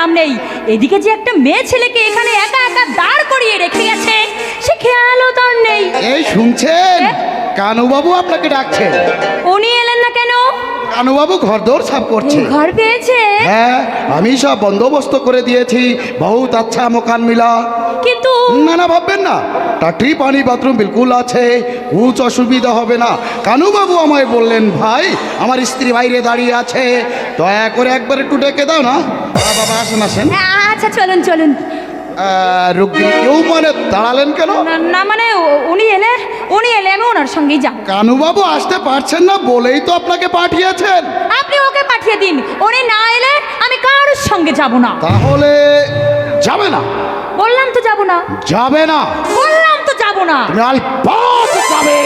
নাম নেই। এদিকে যে একটা মেয়ে ছেলেকে এখানে একা একা দাঁড় করিয়ে রেখে গেছে সে খেয়ালও তার নেই। এই শুনছেন? কানুবাবু আপনাকে ডাকছেন উনি এলেন না কেন? কানুবাবু ঘরদোর সাফ করছে। ঘর পেয়েছে? হ্যাঁ আমি সব বন্দোবস্ত করে দিয়েছি বহুত আচ্ছা মকান মিলা। কিন্তু না না ভাববেন না। টাটি পানি বাথরুম বিলকুল আছে কুচ অসুবিধা হবে না। কানুবাবু আমায় বললেন ভাই আমার স্ত্রী বাইরে দাঁড়িয়ে আছে দয়া করে একবার একটু ডেকে দাও না। বাবা আসেন আসেন। আচ্ছা চলুন চলুন। রুগী কেউ মানে দাঁড়ালেন কেন? না, মানে উনি এলে উনি এলে আমি ওনার সঙ্গেই যাব। কানুবাবু আসতে পারছেন না বলেই তো আপনাকে পাঠিয়েছেন। আপনি ওকে পাঠিয়ে দিন। উনি না এলে আমি কারোর সঙ্গে যাব না। তাহলে যাবে না? বললাম তো যাব না। যাবে না? বললাম তো যাব না। লালপাত যাবে।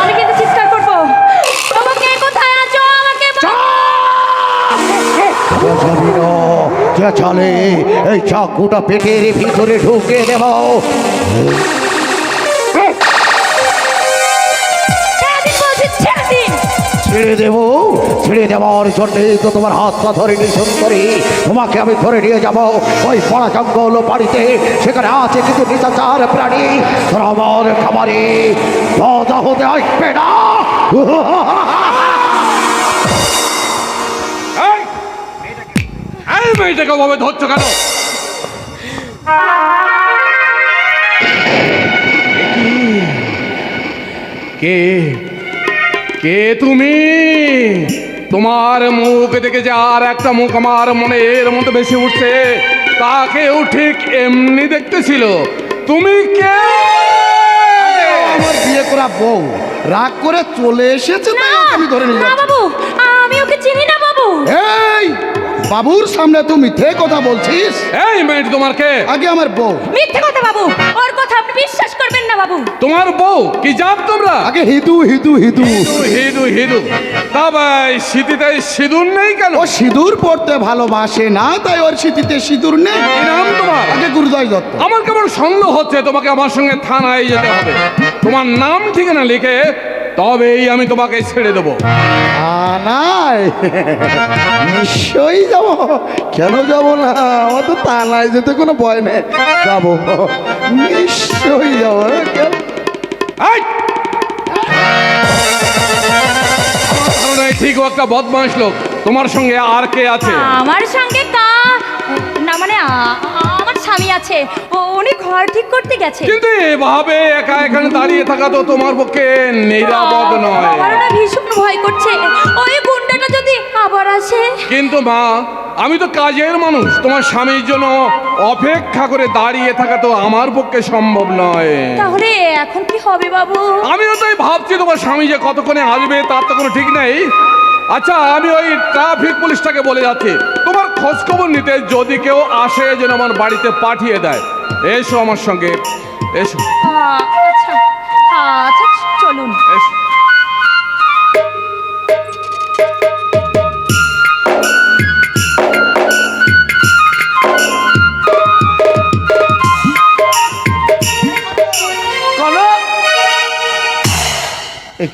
আমি কিন্তু চিৎকার করব। বাবা কে কোথায় আছো? আমাকে এই চাকুটা পেটের ভিতরে ঢুকে দেব। বলছি ছেড়ে দেব ছেড়ে দেওয়ার জন্যে তো তোমার হাতটা ধরে নিয়ে সুন্দরী তোমাকে আমি ধরে নিয়ে যাব ওই পড়া জঙ্গল বাড়িতে। সেখানে আছে কিছু নিচাচার প্রাণী। তোরা আমার খাবারে মজা হতে আসবে না। এই! এই মেয়েটাকে ওভাবে ধরছো কেন? কে কে তুমি? তোমার মুখ দেখে যে আর একটা মুখ আমার মনে এর মধ্যে বেশি উঠছে তাকেও ঠিক এমনি দেখতেছিল। তুমি কে? আমার বিয়ে করা বউ। রাগ করে চলে এসেছে তাই ওকে আমি ধরে নিয়ে বাবু আমি ওকে চিনি না বাবু। এই বাবুর সামনে তুমি থে কথা বলছিস? এই মেয়েটি তোমার কে? আগে আমার বউ। মিথ্যে কথা বাবু ওর কথা আপনি বিশ্বাস বাবু। তোমার বউ কি জান তোমরা? আগে হিদু হিদু হিদু। হিদু হিদু তা ভাই সিঁথিতে সিঁদুর নেই কেন? ও সিঁদুর পড়তে ভালোবাসে না তাই ওর সিঁথিতে সিঁদুর নেই। নাম তোমার? আগে গুরুদয় দত্ত। আমার কেমন সন্দেহ হচ্ছে? তোমাকে আমার সঙ্গে থানায় যেতে হবে। তোমার নাম ঠিকানা লিখে তবেই আমি তোমাকে ছেড়ে দেবো। থানায়? নিশ্চয়ই যাব। কেন যাব না? আমার তো থানায় যেতে কোনো ভয় নেই। যাব। নিশ্চয়ই যাব। ঠিক ও একটা বদমাস লোক। তোমার সঙ্গে আর কে আছে? আমার সঙ্গে কা? না মানে আমার স্বামী আছে। ও উনি ঘর ঠিক করতে গেছে। কিন্তু এভাবে একা এখানে দাঁড়িয়ে থাকা তো তোমার পক্ষে নিরাপদ নয়। ভীষণ ভয় করছে। ওই গুন্ডাটা যদি আবার আসে? কিন্তু মা আমি তো কাজের মানুষ। তোমার স্বামীর জন্য অপেক্ষা করে দাঁড়িয়ে থাকা তো আমার পক্ষে সম্ভব নয়। তাহলে এখন কি হবে বাবু? আমিও তাই ভাবছি তোমার স্বামী যে কতক্ষণে আসবে তার তো কোনো ঠিক নেই। আচ্ছা আমি ওই ট্রাফিক পুলিশটাকে বলে যাচ্ছি। তোমার খোঁজ খবর নিতে যদি কেউ আসে যেন আমার বাড়িতে পাঠিয়ে দেয়। এসো আমার সঙ্গে। এসো। আচ্ছা। আচ্ছা।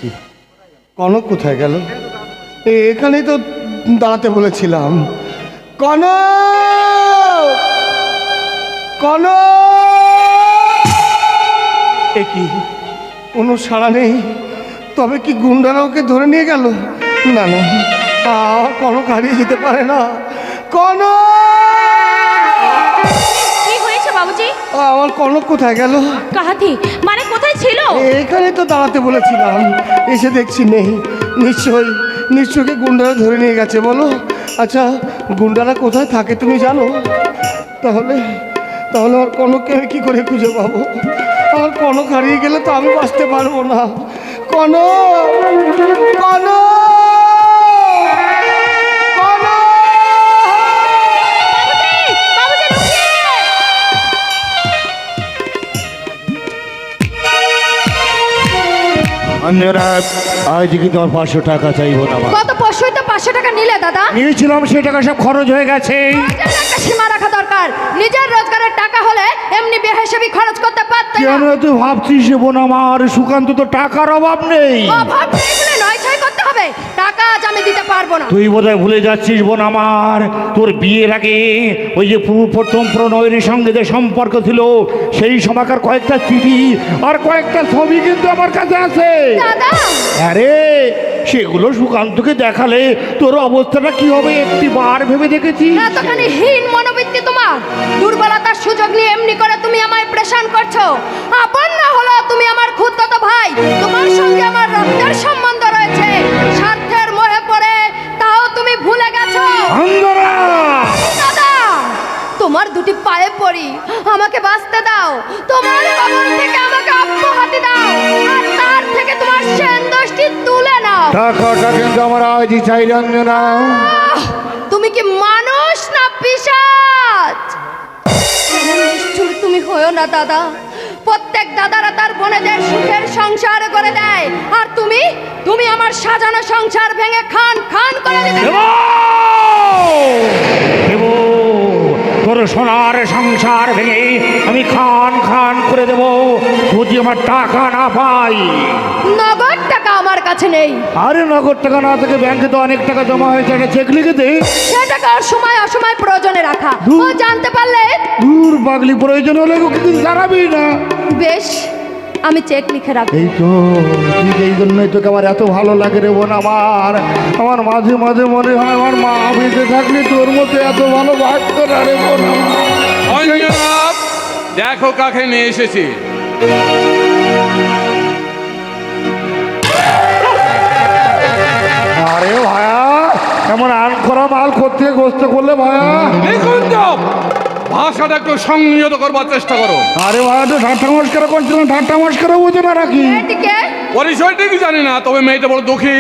কি? কনক কোথায় গেল? এখানেই তো দাঁড়াতে বলেছিলাম। কনক! কনক! এ কি? কোনো সাড়া নেই? তবে কি গুন্ডারা ওকে ধরে নিয়ে গেল? না না। কনক হারিয়ে যেতে পারে না। কনক! আমার কনক কোথায় গেল? কাহাতি মানে কোথায় ছিল? এখানে তো দাঁড়াতে বলেছিলাম। এসে দেখছি নেই। নিশ্চয়ই নিশ্চয়ই গুন্ডারা ধরে নিয়ে গেছে বলো? আচ্ছা গুন্ডারা কোথায় থাকে তুমি জানো? তাহলে তাহলে আমার কনককে আমি কী করে খুঁজে পাবো? আমার কনক হারিয়ে গেলে তো আমি বাঁচতে পারব না। কনক কনক! কনক! অঞ্জনা আজ কিন্তু আমার পাঁচশো টাকা চাইব না গত পাঁচশো তো পাঁচশো টাকা নিলে দাদা? নিয়েছিলাম সেই টাকা সব খরচ হয়ে গেছে। একটা সীমা রাখা দরকার। নিজের রোজগারের টাকা হলে এমনি বেহিসাবি খরচ করতে পারত কেন তুই ভাবছিস বোন আমার সুকান্ত তো টাকার অভাব নেই। অভাব নেই টাকা আজ আমি দিতে পারব না। তুই বোধহয় ভুলে যাচ্ছিস বোন আমার। তোর বিয়ের আগে ওই যে প্রথম প্রণয়ের সঙ্গে যে সম্পর্ক ছিল সেই সময়কার কয়েকটা চিঠি আর কয়েকটা ছবি কিন্তু আমার কাছে আছে। আরে সেগুলো সুকান্তকে দেখালে তোর অবস্থাটা কি হবে একটি বার ভেবে দেখেছি এতখানি হীন মনোবৃত্তি তোমার। দুর্বলতার সুযোগ নিয়ে এমনি করে তুমি আমায় প্রেশান করছ। আপন না হলো তুমি আমার ক্ষুদ্রত ভাই। তোমার সঙ্গে আমার রক্তের সম্বন্ধ রয়েছে। আমাকে বাঁচতে দাও। তোমার কবল থেকে আমাকে অব্যাহতি দাও। আর তার থেকে তোমার সেন দোষটি তুলে নাও। টাকাটা কিন্তু আমার আজই চাই রঞ্জনা তুমি কি মানুষ না পিশাচ? নিষ্ঠুর তুমি হয়েও না দাদা। প্রত্যেক দাদারা তার বোনেদের সুখের সংসার করে দেয়। আর তুমি তুমি আমার সাজানো সংসার ভেঙে খান খান করে দিতে তোর সোনার সংসার ভেঙে আমি খান খান করে দেব। যদি আমার টাকা না পাই। নগদ টাকা আমার কাছে নেই। আরে নগদ টাকা না থেকে ব্যাংকে তো অনেক টাকা জমা হয়েছে একটা চেক লিখে দে। সে টাকা আর সময় অসময় প্রয়োজনে রাখা। ও জানতে পারলে? দূর পাগলি প্রয়োজন হলে কিছু কিন্তু জানাবি না। বেশ। আমি চেক লিখে রাখব। এই তো ঠিক এই জন্যই তোকে আমার এত ভালো লাগে রে বোন আমার। আমার মাঝে মাঝে মনে হয় আমার মা বেঁচে থাকলে তোর মতো এত ভালো ভাগ্য না রে বোন আমার। দেখো কাকে নিয়ে এসেছি। আরে ভায়া এমন আন করা মাল করতে গোস্ত করলে ভায়া। দেখুন তো। ভাষাটা একটু সংযত করবার চেষ্টা করো। আরে ভায়া তো ঠাট্টা মস্কার করছিল ঠাট্টা মস্কার বোঝে না এটিকে পরিচয় ঠিক জানি না তবে মেয়েটা বড় দুঃখী।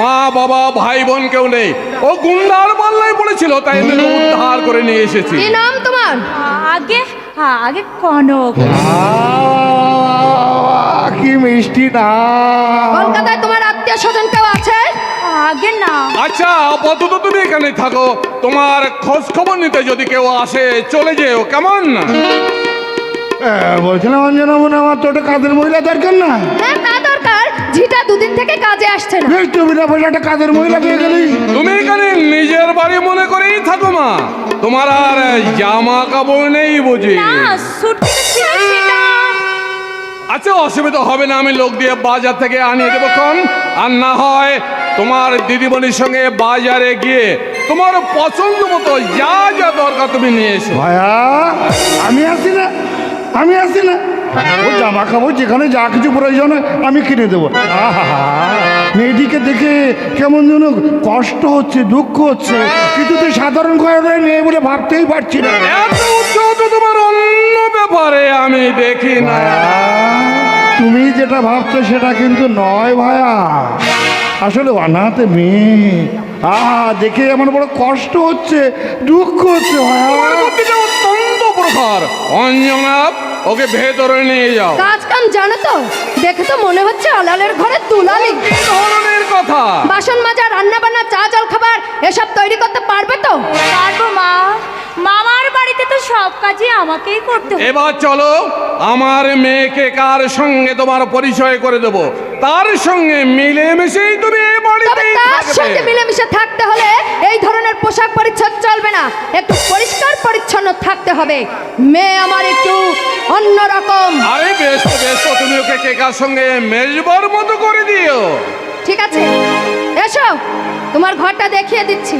মা বাবা ভাই বোন কেউ নেই। ও গুন্ডার পাল্লাই পড়েছিল তাই উদ্ধার করে নিয়ে এসেছি। কি নাম তোমার? আগে আগে কনক। কি মিষ্টি না। কলকাতায় তোমার আত্মীয় স্বজন কেউ আছে? আগে না। আচ্ছা আপাতত তুমি এখানে থাকো। তোমার খোঁজ খবর নিতে যদি কেউ আসে চলে যেও কেমন? বলছিলাম অঞ্জনা মনে আমার তো ওটা কাজের মহিলা দরকার না। হ্যাঁ তা দরকার। ঝিটা দুদিন থেকে কাজে আসছে না। বেশ তুমি না বলে একটা কাজের মহিলা পেয়ে গেলি। তুমি এখানে নিজের বাড়ি মনে করেই থাকো মা। তোমার আর জামা কাপড় নেই বুঝি। না সুটকেস ছিল সেটা। আচ্ছা অসুবিধা হবে না আমি লোক দিয়ে বাজার থেকে আনিয়ে দেবো কম আর না হয় তোমার দিদিমণির সঙ্গে বাজারে গিয়ে তোমার পছন্দ মতো যা যা দরকার তুমি নিয়ে এসো। ভায়া আমি আসি না আমি আসি না। ও জামা কাপড় যেখানে যা কিছু প্রয়োজন হয় আমি কিনে দেবো। আহা মেয়েটিকে দেখে কেমন যেন কষ্ট হচ্ছে দুঃখ হচ্ছে। কিন্তু তুই সাধারণ ঘরের মেয়ে বলে ভাবতেই পারছি না। তোমার অন্য ব্যাপারে আমি দেখি না। তুমি যেটা ভাবছ সেটা কিন্তু নয় ভায়া। আসলে অনাথে মেয়ে। আহা দেখে এমন বড় কষ্ট হচ্ছে দুঃখ হচ্ছে অত্যন্ত প্রখর। অঞ্জনা ওকে ভেতরে নিয়ে যাও। কাজ কাম জানো তো? দেখে তো মনে হচ্ছে আলালের ঘরে তুলালি কি ধরনের কথা। বাসন মাজা রান্না বান্না চা জল খাবার এসব তৈরি করতে পারবে তো? পারব মা। মামার বাড়িতে তো সব কাজই আমাকেই করতে হবে। এবার চলো আমার মেয়েকে কার সঙ্গে তোমার পরিচয় করে দেব? তার সঙ্গে মিলেমিশেই তুমি এই তবে বাড়িতেই তার সঙ্গে মিলেমিশে থাকতে হলে এই ধরনের পোশাক পরিচ্ছদ চলবে না। একটু পরিষ্কার পরিচ্ছন্ন থাকতে হবে। মেয়ে আমার একটু অন্যরকম। আরে বেশ বেশ তুমি ওকে কেকার সঙ্গে মেজবার মতো করে দিও? ঠিক আছে? এসো তোমার ঘরটা দেখিয়ে দিচ্ছি।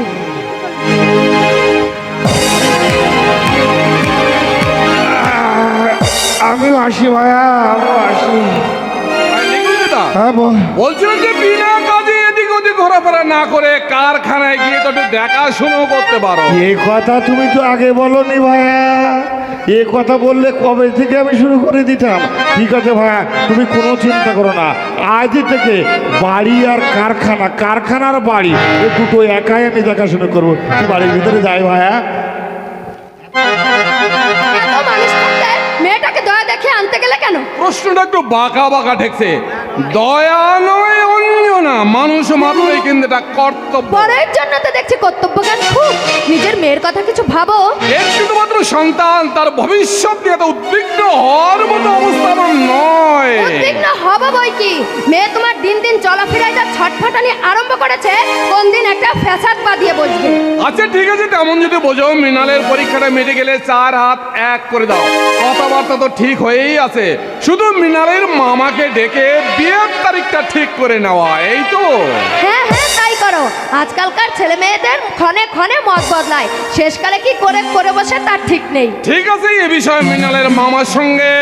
আমি আসি ভাইয়া আমি আসি। হ্যাঁ বল। বলছিলাম যে বিনা কাজে না করে কারখানায় গিয়ে তো একটু দেখাশুনো করতে পারো। এই কথা তুমি তো আগে বলনি ভাইয়া। এ কথা বললে কবে থেকে আমি শুরু করে দিতাম? ঠিক আছে ভাইয়া তুমি কোনো চিন্তা করো না। আজ থেকে বাড়ি আর কারখানা কারখানার বাড়ি এ দুটো একাই আমি দেখাশোনা করব। বাড়ির ভিতরে যাই ভাইয়া। মেয়েটাকে দয়া দেখে আনতে গেলে কেন? প্রশ্নটা একটু বাঁকা বাঁকা ঠেকছে। দয়া নয় ভেবো না মানুষ মাত্রই কিন্তু এটা কর্তব্য। পরের জন্য তো দেখছি কর্তব্য জ্ঞান খুব। নিজের মেয়ের কথা কিছু ভাবো। এর শুধুমাত্র সন্তান তার ভবিষ্যৎ নিয়ে এত উদ্বিগ্ন হওয়ার মতো অবস্থা আমার নয়। উদ্বিগ্ন হব বই কি? মেয়ে তোমার দিন দিন চলাফেরায় যা ছটফটানি আরম্ভ করেছে কোন দিন একটা ফ্যাসাদ বাদিয়ে বসবে। আচ্ছা ঠিক আছে তেমন যদি বোঝো মৃণালের পরীক্ষাটা মিটে গেলে চার হাত এক করে দাও। কথাবার্তা তো ঠিক হয়েই আছে। শুধু মৃণালের মামাকে ডেকে বিয়ের তারিখটা ঠিক করে নেওয়া। এই তো হ্যাঁ হ্যাঁ তাই করো। আজকালকার ছেলে মেয়েদের ক্ষণে ক্ষণে মত বদলায়। শেষকালে কি করে করে বসে তার ঠিক নেই। ঠিক আছে এ বিষয়ে মৃণালের মামার সঙ্গে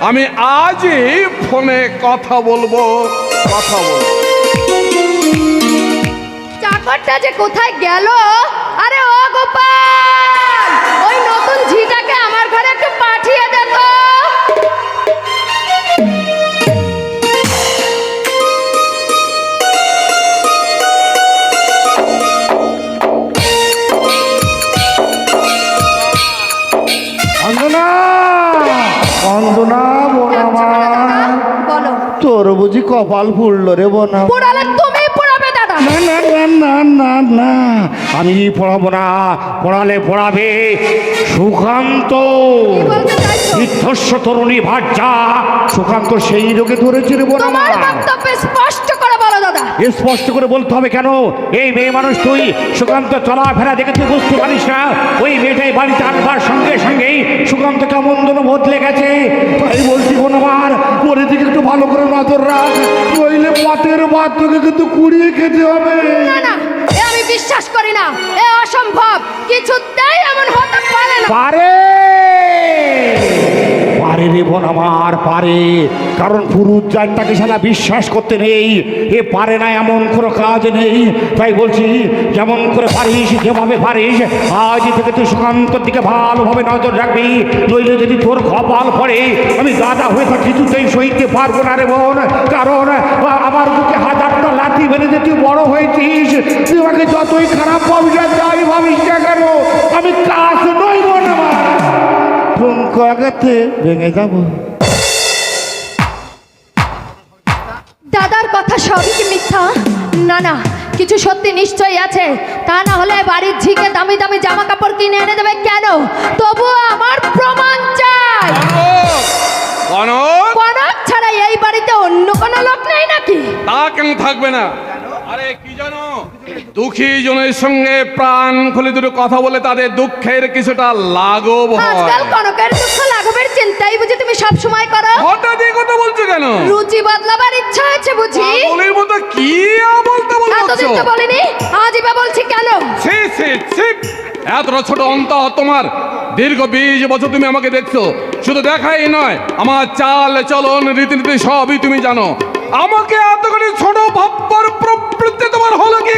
আমি আজই ফোনে কথা বলব কথা বলব। চাকরটা যে কোথায় গেল? আরে ও গোপাল! ওই নতুন ঝিটাকে আমার ঘরে একটু পাঠিয়ে দে। কপাল ফুললো রে বোনা। পোড়ালে তুমি পোড়াবে দাদা। না না না না না না। আমি পড়াবো না পড়ালে পড়াবে সুকান্ত। তীর্থস্ব তরুণী ভাজ্যা সুকান্ত সেই রোগে ধরেছে রে বোনা। তোমার বক্তব্য স্পষ্ট বলো দাদা। স্পষ্ট করে বলতে হবে কেন? এই মেয়ে মানুষ তুই সুকান্ত চলাফেরা দেখে তুই বুঝতে পারিস না? ওই মেয়েটাই বাড়িতে আনবার সঙ্গে সঙ্গেই সুকান্ত কেমন যেন বদলে গেছে। তাই বলছি আমার ওর দিকে একটু ভালো করে নজর রাখ। নইলে পথের বাদ তোকে কিন্তু কুড়িয়ে খেতে হবে। না না এ আমি বিশ্বাস করি না। এ অসম্ভব। কিছুতেই এমন হতে পারে না। পারে! পারে রে বোন আমার, পারে। কারণ পুরুষ জাতটাকে সারা বিশ্বাস করতে নেই, এ পারে না এমন কোনো কাজ নেই। তাই বলছি, যেমন করে পারিস, যেভাবে পারিস, আজ থেকে তুই সুকান্তর দিকে ভালোভাবে নজর রাখবি। নইলে যদি তোর কপাল পড়ে, আমি দাদা হয়ে তা কিছুতেই সইতে পারব না রে বোন। কারণ আমার বুকে হাজারটা লাঠি মেরে যে তুই বড় হয়েছিস, তুই আমাকে যতই খারাপ আর যাই ভাবিস না কেন, আমি কাজ নই বোন। ঠুনক আগাতে ভেঙে যাব। দাদার কথা সবই কি মিথ্যা? না না কিছু সত্যি নিশ্চয়ই আছে। তা না হলে বাড়ির ঝিকে দামি দামি জামা কাপড় কিনে এনে দেবে কেন? তবুও আমার প্রমাণ চাই। কনক ছাড়া এই বাড়িতে অন্য কোনো লোক নেই নাকি? তা কেন থাকবে না? আরে কি জানো দুঃখী জনের সঙ্গে প্রাণ খুলে দুটো কথা বলে তাদের দুঃখের কিছুটা লাঘব আজকাল হয় কনকের দুঃখ লাঘবের চিন্তাই বুঝি তুমি সব সময় করো। হঠাৎ এই কথা বলছো কেন? রুচি বদলাবার ইচ্ছা আছে বুঝি। পাগলের মতো কি বলতে বলছো? এতদিন তো বলিনি আজই বা বলছি কেন? ছি ছি ছি। এতটা ছোট অন্ত তোমার। দীর্ঘ বিশ বছর তুমি আমাকে দেখছ। শুধু দেখাই নয় আমার চাল চলন রীতিনীতি সবই তুমি জানো। আমাকে এত করে ছোট ভাববার প্রবৃত্তি তোমার হলো কি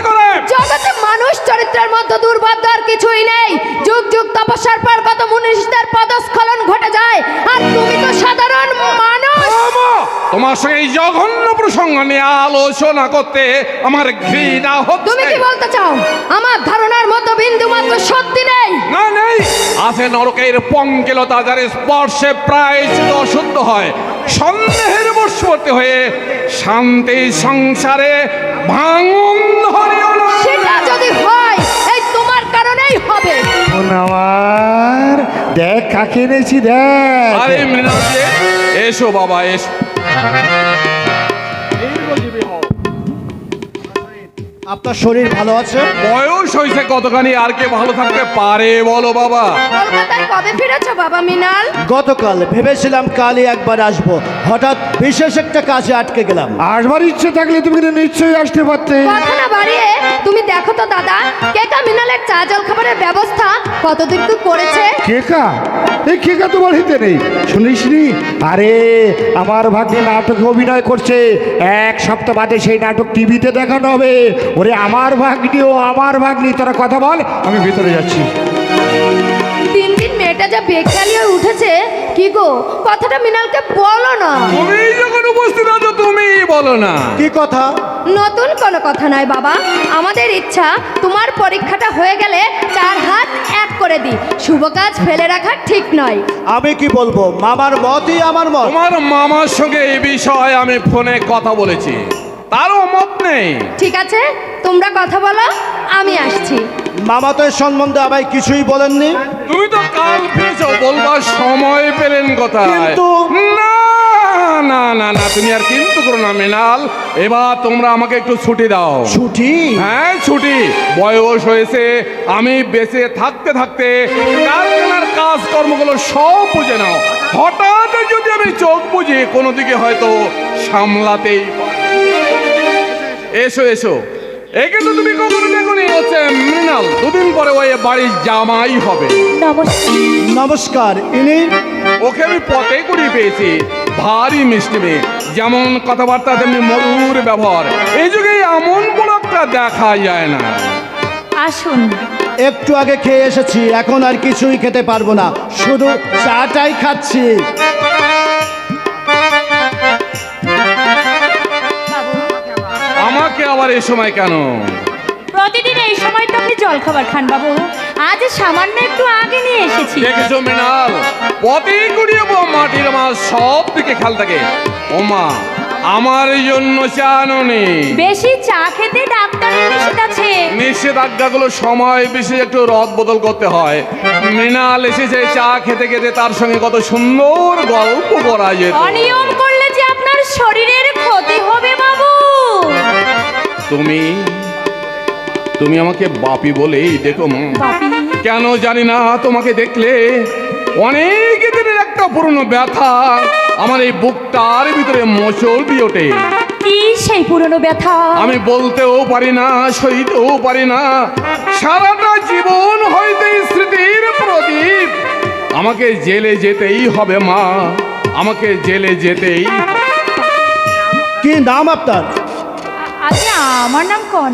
মধ্যে দুর্ভাগ্য আর কিছুই নেই। যুগ যুগ তপস্যার পর কত মনীষীদের পদস্খলন ঘটে যায়। আর তুমি তো সাধারণ মানুষ। তোমার সঙ্গে এই জঘন্য প্রসঙ্গ নিয়ে আলোচনা করতে আমার ঘৃণা হচ্ছে। তুমি কি বলতে চাও? আমার ধারণার মতো বিন্দু মাত্র সত্যি নেই। না নেই। আছে নরকের পঙ্কিলতা যার স্পর্শে প্রায় অশুদ্ধ হয়। সন্দেহের বশবর্তী হয়ে শান্তি সংসারে ভাঙন আমার? দেখ কাকে এনেছি দেখ। আরে মৃণাল এসো বাবা এসো। আপনার শরীর ভালো আছে? বয়স হয়েছে কতখানি? আর কে ভালো থাকতে পারে বলো বাবা। কলকাতায় কবে ফিরেছো বাবা মিনাল? গতকাল ভেবেছিলাম কালই একবার আসব। হঠাৎ বিশেষ একটা কাজে আটকে গেলাম। আসবার ইচ্ছে থাকলে তুমি কিন্তু নিশ্চয়ই আসতে পারতে। কথা না বাড়িয়ে তুমি দেখো তো দাদা কেকা মিনালের চা জল খাবারের ব্যবস্থা কতদূর কি করেছে? কেকা? এই কেকা তো বাড়িতে নেই। শুনিস নি? আরে আমার ভাগ্নে নাটকে অভিনয় করছে। এক সপ্তাহ বাদে সেই নাটক টিভিতে দেখানো হবে। ওরে আমার ভাগ্নি ও আমার ভাগ্নি তোরা কথা বল আমি ভিতরে যাচ্ছি। দিন দিন মেয়েটা যা বেকালি হয়ে উঠেছে কি গো? কথাটা মিনালকে বলো না। তুমি যখন উপস্থিত আছো তুমি বলো না। কি কথা? নতুন কোনো কথা নয় বাবা। আমাদের ইচ্ছা তোমার পরীক্ষাটা হয়ে গেলে চার হাত এক করে দিই। শুভ কাজ ফেলে রাখা ঠিক নয়। আমি কি বলব? মামার মতই আমার মত। তোমার মামার সঙ্গে এই বিষয়ে আমি ফোনে কথা বলেছি। তারও মত নেই। ঠিক আছে তোমরা কথা বলো আমি আসছি। মামা তো এর সম্বন্ধে আমায় কিছুই বলেননি। তুমি তো কাল ফিরেছো বলবার সময় পেলেন কোথায়? কিন্তু- না না না না তুমি আর কিন্তু করো না মৃণাল। এবার তোমরা আমাকে একটু ছুটি দাও। ছুটি? হ্যাঁ ছুটি। বয়স হয়েছে আমি বেঁচে থাকতে থাকতে কারখানার কাজকর্মগুলো সব বুঝে নাও। হঠাৎ যদি আমি চোখ বুঝি কোনো দিকে হয়তো সামলাতেই পারি। এসো এসো। একে তো তুমি কখনো দেখোনি হচ্ছে মৃণাল। দুদিন পরে ওই বাড়ির জামাই হবে। নমস্কার। নমস্কার ইনি? ওকে আমি পথে করিয়ে পেয়েছি। ভারী মিষ্টি মেয়ে। যেমন কথাবার্তা তেমনি মধুর ব্যবহার। এই যুগে এমন বড় একটা দেখা যায় না। আসুন। একটু আগে খেয়ে এসেছি এখন আর কিছুই খেতে পারব না। শুধু চাটাই খাচ্ছি। আবার এই সময় কেন? প্রতিদিন এই সময় তো আপনি জল খাবার খান বাবু। আজ সামান্য একটু আগে নিয়ে এসেছি। দেখেছ মৃণাল পথে কুড়িয়ে মাটির মাছ সব দিকে খেয়াল থাকে। ওমা আমার জন্য চা আনোনি বেশি চা খেতে ডাক্তারের নিষেধ আছে। নিষেধাজ্ঞাগুলো সময় বেশি একটু রদ বদল করতে হয়। মৃণাল এসেছে চা খেতে খেতে তার সঙ্গে কত সুন্দর গল্প করা যেত। অনিয়ম করলে যে আপনার শরীরের ক্ষতি হবে বাবু। তুমি? তুমি আমাকে বাপি বলেই দেখো মা। বাপি? কেন জানি না তোমাকে দেখলে অনেক দিনের একটা পুরনো ব্যথা। আমার এই বুকটার ভিতরে মোচড় দিয়ে ওঠে। কি সেই পুরনো ব্যথা? আমি বলতেও পারি না সইতেও পারি না। সারাটা জীবন হয়তো এই স্মৃতির প্রদীপ। আমাকে জেলে যেতেই হবে মা। আমাকে জেলে যেতেই কি নাম আপনার? আচ্ছা আমার নাম কন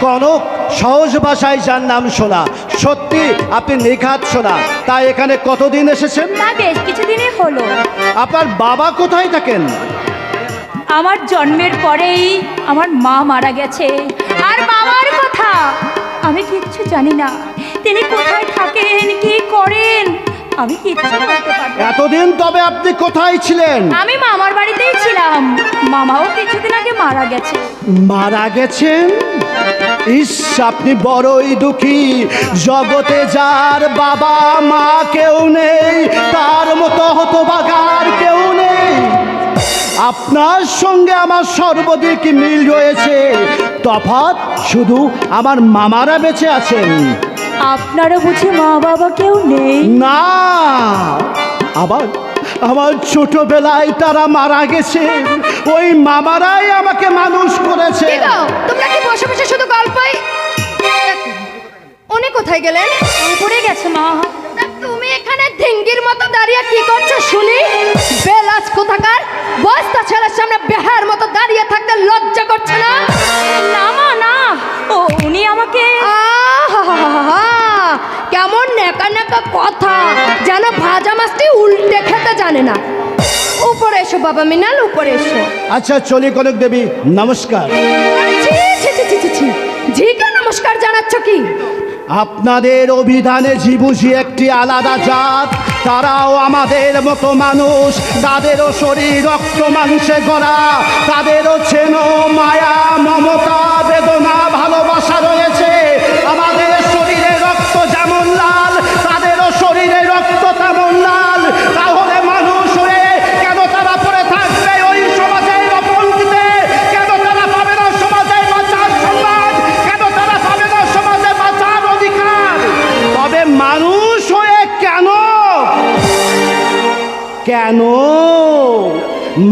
কনক সহজ ভাষায় যার নাম শোনা। সত্যি আপনি নিখাত শোনা। তাই এখানে কতদিন এসেছেন? না বেশ কিছুদিনই হলো। আপনার বাবা কোথায় থাকেন? আমার জন্মের পরেই আমার মা মারা গেছে। আর বাবার কথা আমি কিচ্ছু জানি না। তিনি কোথায় থাকেন কি করেন? আমি কিচ্ছু বলতে পারব? না। এতদিন তবে আপনি কোথায় ছিলেন? আমি মামার বাড়িতেই ছিলাম। মামাও কিছুদিন আগে মারা গেছে। মারা গেছেন? ইস আপনি বড়ই দুঃখী। জগতে যার বাবা মা কেউ নেই তার মতো হতবাগার কেউ নেই। আপনার সঙ্গে আমার সর্বদিক মিল রয়েছে। তফাৎ শুধু আমার মামারা বেঁচে আছেন। আপনারও বুঝি মা বাবা কেউ নেই? না। আবার আমার ছোটবেলায় তারা মারা গেছে। ওই মামারাই আমাকে মানুষ করেছে। তোমরা কি বসে বসে শুধু গল্পই? উনি কোথায় গেলেন? উপরে গেছে মা। তুমি এখানে ধিঙ্গির মতো দাঁড়িয়ে কি করছ শুনি? বেলাস কোথাকার? বস্তা ছেলের সামনে বেহার মতো দাঁড়িয়ে থাকতে লজ্জা করছে না? না মা না। ও উনি আমাকে কেমন নেকা নেকা কথা যেন ভাজা মাছটি উল্টে খেতে জানে না। উপরে এসো বাবা মিনাল উপরে এসো। আচ্ছা চলি কনক দেবী নমস্কার। ঝিকে নমস্কার জানাচ্ছ কি? আপনাদের অভিধানে ঝিবুঝি একটি আলাদা জাত। তারাও আমাদের মতো মানুষ। তাদেরও শরীর রক্ত মাংসে গড়া। তাদেরও চেন মায়া মমতা বেদনা।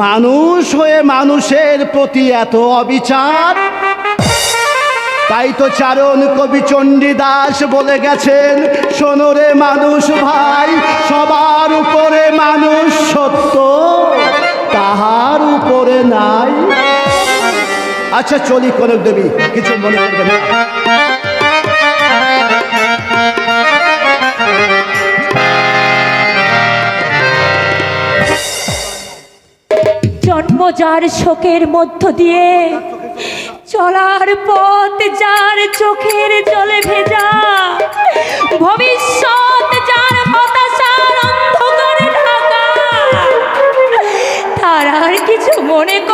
মানুষ হয়ে মানুষের প্রতি এত অবিচার? তাই তো চারণ কবি চণ্ডীদাস বলে গেছেন সোনরে মানুষ ভাই, সবার উপরে মানুষ সত্য, তাহার উপরে নাই। আচ্ছা চলি কনক দেবী কিছু মনে করবেন না। যার শোকের মধ্য দিয়ে চলার পথ, যার চোখের জলে ভেজা, ভবিষ্যৎ যার হতাশার অন্ধকারে ঢাকা, তার আর কিছু মনে করো